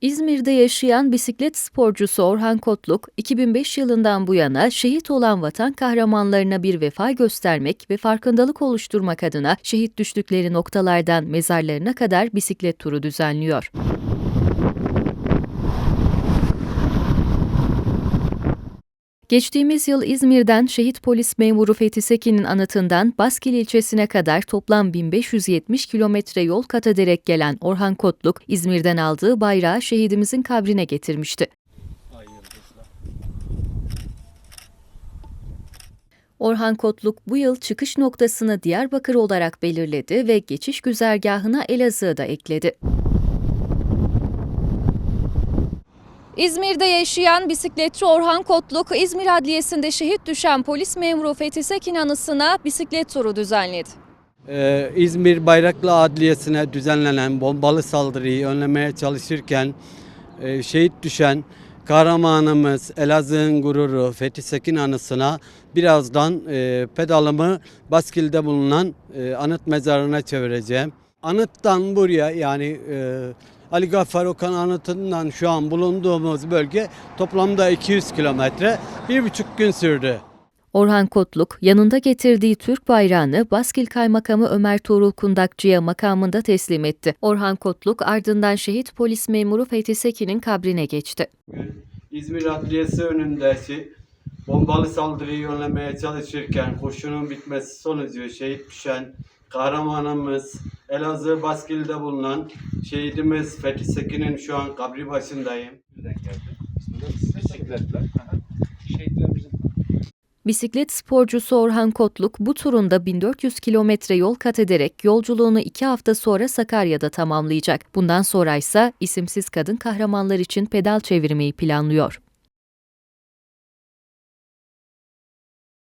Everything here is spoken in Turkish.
İzmir'de yaşayan bisiklet sporcusu Orhan Kotluk, 2005 yılından bu yana şehit olan vatan kahramanlarına bir vefa göstermek ve farkındalık oluşturmak adına şehit düştükleri noktalardan mezarlarına kadar bisiklet turu düzenliyor. Geçtiğimiz yıl İzmir'den şehit polis memuru Fethi Sekin'in anıtından Baskil ilçesine kadar toplam 1570 kilometre yol kat ederek gelen Orhan Kotluk, İzmir'den aldığı bayrağı şehidimizin kabrine getirmişti. Orhan Kotluk bu yıl çıkış noktasını Diyarbakır olarak belirledi ve geçiş güzergahına Elazığ'ı da ekledi. İzmir'de yaşayan bisikletçi Orhan Kotluk, İzmir Adliyesi'nde şehit düşen polis memuru Fethi Sekin anısına bisiklet turu düzenledi. Ee, İzmir Bayraklı Adliyesi'ne düzenlenen bombalı saldırıyı önlemeye çalışırken e, şehit düşen kahramanımız Elazığ'ın gururu Fethi Sekin anısına birazdan e, pedalımı Baskil'de bulunan e, anıt mezarına çevireceğim. Anıttan buraya yani e, Ali Gaffar Okan anıtından şu an bulunduğumuz bölge toplamda 200 kilometre bir buçuk gün sürdü. Orhan Kotluk, yanında getirdiği Türk bayrağını Baskil Kaymakamı Ömer Tuğrul Kundakçı'ya makamında teslim etti. Orhan Kotluk ardından şehit polis memuru Fethi Sekin'in kabrine geçti. İzmir Adliyesi önündeki bombalı saldırıyı önlemeye çalışırken kurşunun bitmesi sonucu şehit düşen kahramanımız Elazığ Baskil'de bulunan şehidimiz Fethi Sekin'in şu an kabri başındayım. Bisikletler. Şehitlerimizin Bisiklet sporcusu Orhan Kotluk bu turunda 1400 kilometre yol kat ederek yolculuğunu iki hafta sonra Sakarya'da tamamlayacak. Bundan sonra ise isimsiz kadın kahramanlar için pedal çevirmeyi planlıyor.